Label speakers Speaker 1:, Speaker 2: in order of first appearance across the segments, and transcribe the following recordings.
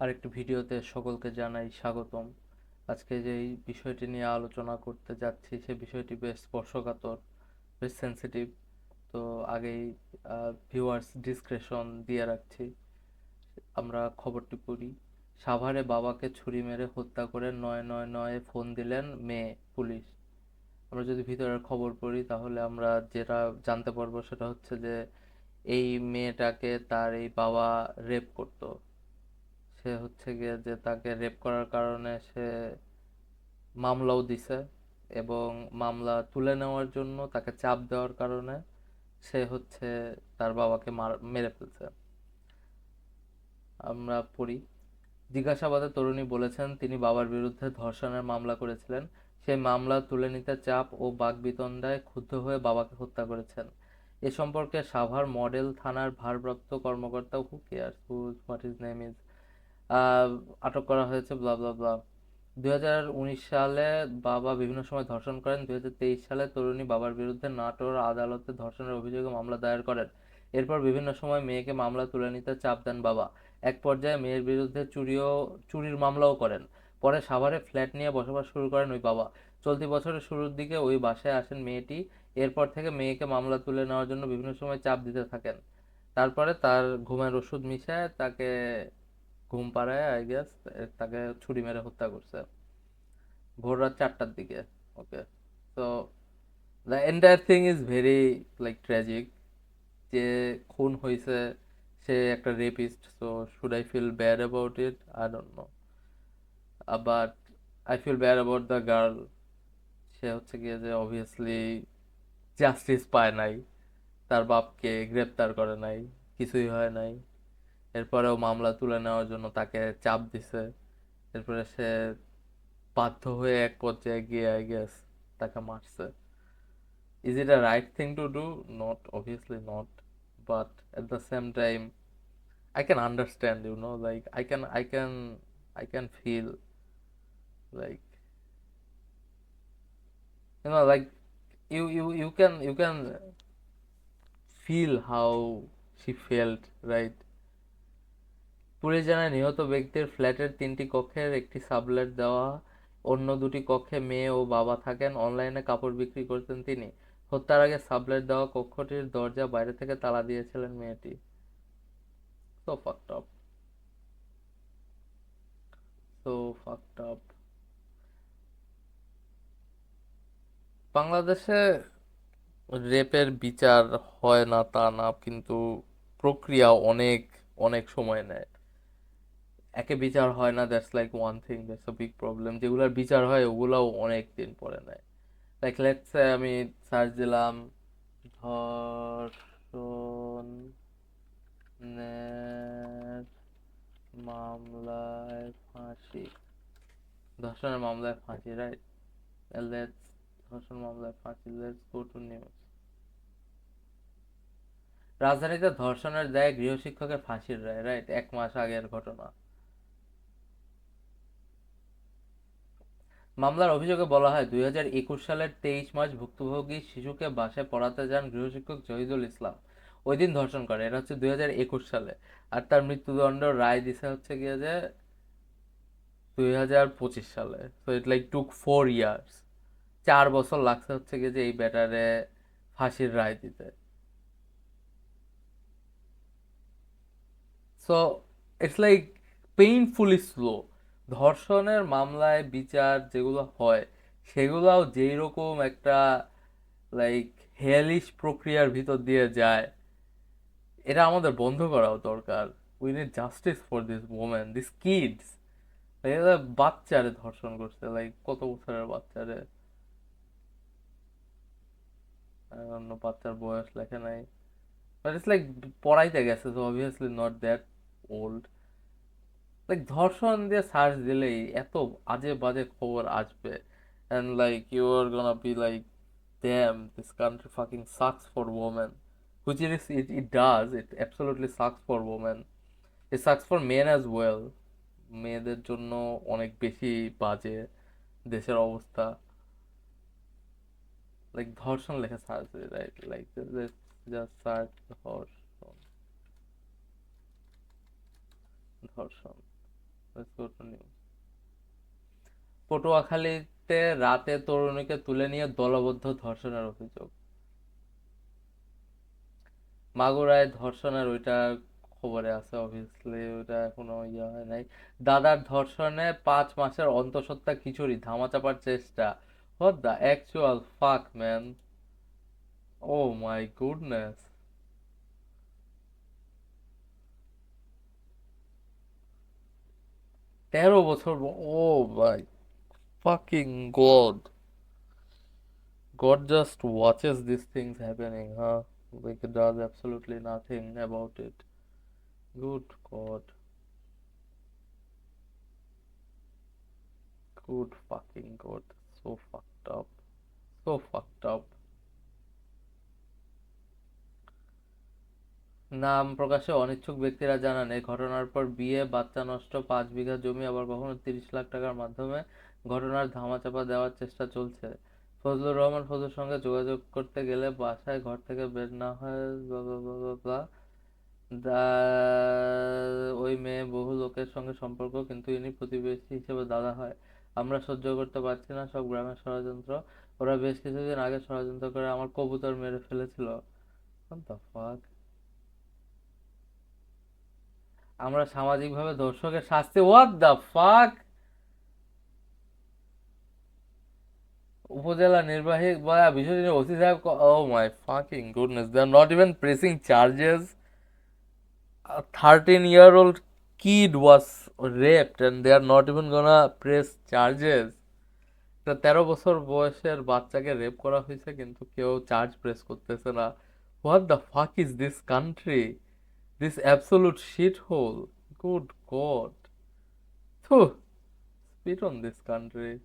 Speaker 1: আরেকটি ভিডিওতে সকলকে জানাই স্বাগতম। আজকে যেই বিষয়টি নিয়ে আলোচনা করতে যাচ্ছি, সে বিষয়টি বেশ স্পর্শকাতর, বেশ সেন্সিটিভ তো আগেই ভিউয়ার্স ডিসক্রিপশন দিয়ে রাখছি। আমরা খবরটি পড়ি। সাভারে বাবাকে ছুরি মেরে হত্যা করে নয় নয় নয়ে ফোন দিলেন মেয়ে পুলিশ। আমরা যদি ভিতরের খবর পড়ি, তাহলে আমরা যেটা জানতে পারব সেটা হচ্ছে যে, এই মেয়েটাকে তার এই বাবা রেপ করতো। সে হচ্ছে গিয়ে যে তাকে রেপ করার কারণে সে মামলাও দিছে এবং মামলা তুলে নেওয়ার জন্য তাকে চাপ দেওয়ার কারণে সে হচ্ছে তার বাবাকে মার ফেলছে। আমরা পড়ি। জিজ্ঞাসাবাদে তরুণী বলেছেন, তিনি বাবার বিরুদ্ধে ধর্ষণের মামলা করেছিলেন। সেই মামলা তুলে নিতে চাপ ও বাকবিতণ্ডায় ক্ষুব্ধ হয়ে বাবাকে হত্যা করেছেন। এ সম্পর্কে সাভার মডেল থানার ভারপ্রাপ্ত কর্মকর্তা who cares what is name is আটক করা হয়েছে ব্লা ব্লা ব্লা দুই সালে বাবা বিভিন্ন সময় ধর্ষণ করেন। দু হাজার তেইশ সালে তরুণী বাবার বিরুদ্ধে নাটোর আদালতে ধর্ষণের অভিযোগে মামলা দায়ের করেন। এরপর বিভিন্ন সময় মেয়েকে মামলা তুলে নিতে চাপ দেন বাবা। এক পর্যায়ে মেয়ের বিরুদ্ধে চুরিও, চুরির মামলাও করেন। পরে সাভারে ফ্ল্যাট নিয়ে বসবাস শুরু করেন ওই বাবা। চলতি বছরের শুরুর দিকে ওই বাসায় আসেন মেয়েটি। এরপর থেকে মেয়েকে মামলা তুলে নেওয়ার জন্য বিভিন্ন সময় চাপ দিতে থাকেন। তারপরে তার ঘুমের ওষুধ মিশায় তাকে ঘুম পাড়ায় আই গেস তাকে ছুরি মেরে হত্যা করছে। ভোর রাত চারটার দিকে ওকে তো the entire thing is very like tragic যে খুন হয়েছে সে একটা rapist so should I feel bad about it I don't know but I feel bad about the girl সে হচ্ছে গিয়ে যে অবভিয়াসলি জাস্টিস পায় নাই। তার বাপকে গ্রেপ্তার করে নাই। কিছুই হয় নাই। এরপরেও মামলা তুলে নেওয়ার জন্য তাকে চাপ দিছে এরপরে সে বাধ্য হয়ে এক পর্যায়ে গিয়ে আই গেস তাকে মারছে is it a right thing to do not obviously not but at the same time I can understand, you know, like I can I can I can feel like you know like you you you can you can feel how she felt, right? Police জানায়, নিহত ব্যক্তির ফ্ল্যাটের তিনটি কক্ষের একটি sublet দেওয়া, অন্য দুটি কক্ষে মেয়ে ও বাবা থাকেন অনলাইনে কাপড় বিক্রি করতেন তিনি হত্যার আগে সাবলেট দেওয়া কক্ষটির দরজা বাইরে থেকে তালা দিয়েছিলেন মেয়েটি fucked up. So fucked up. বাংলাদেশে রেপের বিচার হয় না তা না, কিন্তু প্রক্রিয়া অনেক অনেক সময় নেয় একে বিচার হয় না that's like one thing that's a big problem যেগুলোর বিচার হয়, ওগুলাও অনেক দিন পরে নেয়। লাইক লেটস আমি সার্চ দিলাম ধর্ষণ মামলায় ফাঁসি। ধর্ষণের মামলায় ফাঁসি রাইট লেটস ধর্ষণ মামলায় ফাঁসি লেটস গো টু নিউজ রাজধানীতে ধর্ষণের দায়ে গৃহশিক্ষকের ফাঁসির রায় রাইট এক মাস আগের ঘটনা। মামলার অভিযোগে বলা হয়, দুই হাজার একুশ সালের তেইশ মার্চ ভুক্তভোগী শিশুকে বাসায় পড়াতে যান গৃহশিক্ষক জহিদুল ইসলাম। ওই দিন ধর্ষণ করে, এটা হচ্ছে দুই হাজার একুশ সালে। আর তার মৃত্যুদণ্ড রায় দিছে হচ্ছে গিয়ে যে দুই হাজার পঁচিশ সালে। তো it like took four years চার বছর লাগছে হচ্ছে গিয়ে যে এই ব্যাটারে ফাঁসির রায় দিতে। So it's like painfully slow ধর্ষণের মামলায় বিচার যেগুলো হয়, সেগুলাও যেই রকম একটা লাইক হেয়ালিশ প্রক্রিয়ার ভিতর দিয়ে যায়, এটা আমাদের বন্ধ করাও দরকার। We need justice for this women this kids বাচ্চারে ধর্ষণ করছে লাইক কত বছরের বাচ্চারে? অন্য বাচ্চার বয়স লেখে নাই। বাট ইটস লাইক পড়াইতে গেছে তো obviously not that old like ধর্ষণ দিয়ে সার্চ দিলেই এত আজে বাজে খবর আসবে। And like you are gonna be like damn this country fucking sucks for women which it is it it does. It absolutely sucks for women. It sucks for men as well. মেয়েদের জন্য অনেক বেশি বাজে দেশের অবস্থা। Like ধর্ষণ লেখা search right like just search ধর্ষণ। ধর্ষণ Let's go to news. পটুয়াখালীতে রাতে তরুণীকে তুলে নিয়ে দলবদ্ধ ধর্ষণের অভিযোগ। মাগুরায় ধর্ষণের ওইটা খবরে আছে অবভিয়াসলি ওইটা এখনও ইয়ে হয় নাই। দাদার ধর্ষণে পাঁচ মাসের অন্তঃসত্ত্বা কিশোরী ধামাচাপার চেষ্টা। What the actual fuck man oh my goodness তেরো বছর ও মাই fucking God. God just watches these things happening, huh? Like does absolutely nothing about it. Good God. Good fucking God. So fucked up. So fucked up. নাম প্রকাশে অনিচ্ছুক ব্যক্তিরা জানান, এই ঘটনার পর বিয়ে, বাচ্চা নষ্ট, পাঁচ বিঘা জমি, আবার কখনো তিরিশ লাখ টাকার মাধ্যমে ঘটনার ধামাচাপা দেওয়ার চেষ্টা চলছে। ফজলুর রহমান ফজলুর সঙ্গে যোগাযোগ করতে গেলে বাসায় ঘর থেকে বের না হয় ওই মেয়ে বহু লোকের সঙ্গে সম্পর্ক, কিন্তু ইনি প্রতিবেশী হিসেবে দাদা হয়। আমরা সহ্য করতে পারছি না, সব গ্রামের ষড়যন্ত্র। ওরা বেশ কিছুদিন আগে ষড়যন্ত্র করে আমার কবুতর মেরে ফেলেছিল What the fuck? আমরা সামাজিকভাবে ধর্ষকের শাস্তি হোয়াট দ্য ফাক উপজেলা নির্বাহী বা বিষয়টি ওসি সাহেব ও my fucking goodness they are not even pressing charges a 13 year old kid raped and they are not even gonna press charges. একটা তেরো বছর বয়সের বাচ্চাকে রেপ করা হয়েছে, কিন্তু কেউ চার্জ প্রেস করতেছে না। What the fuck is this country shit hole good god থু spit on this country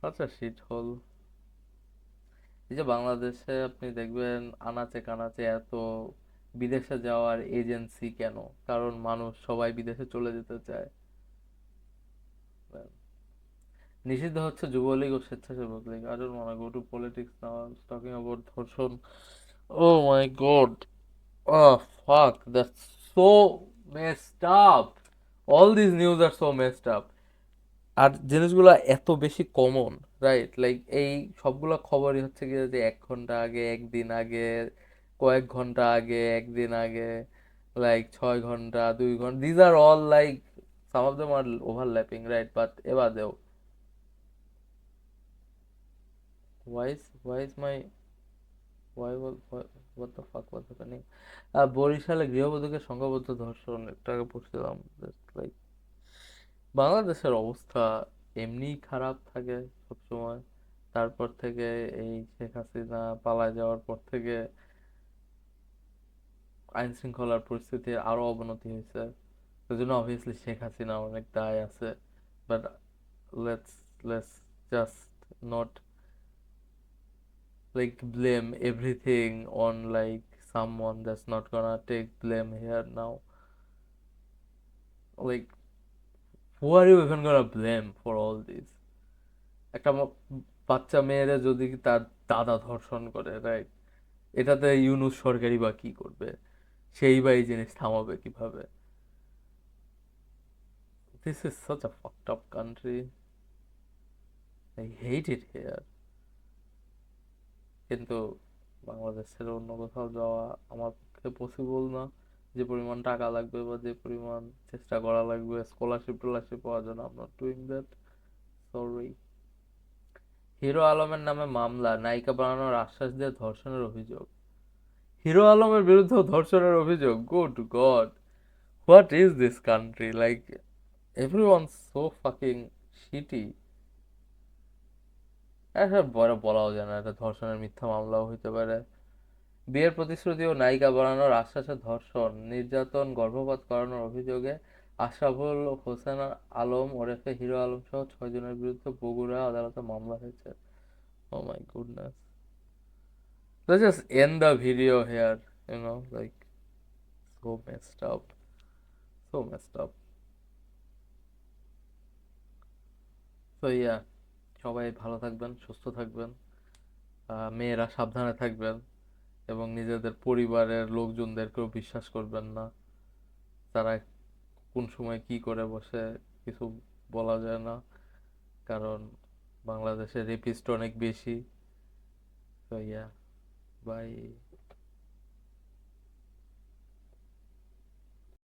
Speaker 1: such a shit hole এই যে বাংলাদেশে আপনি দেখবেন আনাচে কানাচে এত বিদেশে যাওয়ার এজেন্সি কেন? কারণ মানুষ সবাই বিদেশে চলে যেতে চায়। নিষিদ্ধ হচ্ছে যুবলীগ ও স্বেচ্ছাসেবক League. Don't wanna go to politics now, I'm talking about ধর্ষণ। Oh my god! Oh fuck, that's so messed up. All these news are so messed up. আর জিনিসগুলো এত বেশি কমন রাইট লাইক এই সবগুলো খবরই হচ্ছে কি যে এক ঘণ্টা আগে একদিন আগে, কয়েক ঘণ্টা আগে একদিন আগে লাইক ছয় ঘণ্টা, দুই ঘণ্টা these are all like some of them are overlapping right but এবারেও why's why's why is the fuck was happening? Ah, বরিশালে গৃহবধূকে সংঘবদ্ধ ধর্ষণ একটু পড়ছিলাম লাইক বাংলাদেশের অবস্থা এমনিই খারাপ থাকে সবসময়। তারপর থেকে এই শেখ হাসিনা পালায় যাওয়ার পর থেকে আইন শৃঙ্খলার পরিস্থিতির আরও অবনতি হয়েছে। সেজন্য অবভিয়াসলি শেখ হাসিনা অনেক দায় আছে but let's let's just not like blame everything on like someone that's not gonna take blame here now like who are you even gonna blame for all this একটা বাচ্চা মেয়েরে যদি তার দাদা ধর্ষণ করে রাইট এটাতে ইউনুস সরকারি বা কি করবে সেই বা এই জিনিস থামাবে কীভাবে this is such a fucked up country I hate it here কিন্তু বাংলাদেশ ছেড়ে অন্য কোথাও যাওয়া আমার পক্ষে পসিবল না। যে পরিমাণ টাকা লাগবে বা যে পরিমাণ চেষ্টা করা লাগবে স্কলারশিপ টলারশিপ পাওয়ার জন্য I'm not doing that sorry Hero আলমের নামে মামলা, নায়িকা বানানোর আশ্বাস দিয়ে ধর্ষণের অভিযোগ। হিরো আলমের বিরুদ্ধে ধর্ষণের অভিযোগ good god what is this country like everyone so fucking shitty এসব বড় বলাও যায় না এটা ধর্ষণের মিথ্যা মামলাও হইতে পারে বিয়ের প্রতিশ্রুতি ও নায়িকা বানানোর আশ্বাসে ধর্ষণ নির্যাতন গর্ভপাত করানোর অভিযোগে আশরাফুল হোসেন আলম ওরফে হিরো আলম সহ ছয় জনের বিরুদ্ধে বগুড়া আদালতে মামলা হয়েছে ও my goodness Let's just end the video here, you know, like so messed up. So messed up. সবাই ভালো থাকবেন, সুস্থ থাকবেন মেয়েরা সাবধানে থাকবেন এবং নিজেদের পরিবারের লোকজনদেরকেও বিশ্বাস করবেন না। তারা কোন সময় কি করে বসে কিছু বলা যায় না, কারণ বাংলাদেশে রেপিস্ট অনেক বেশি। তো ইয়া বাই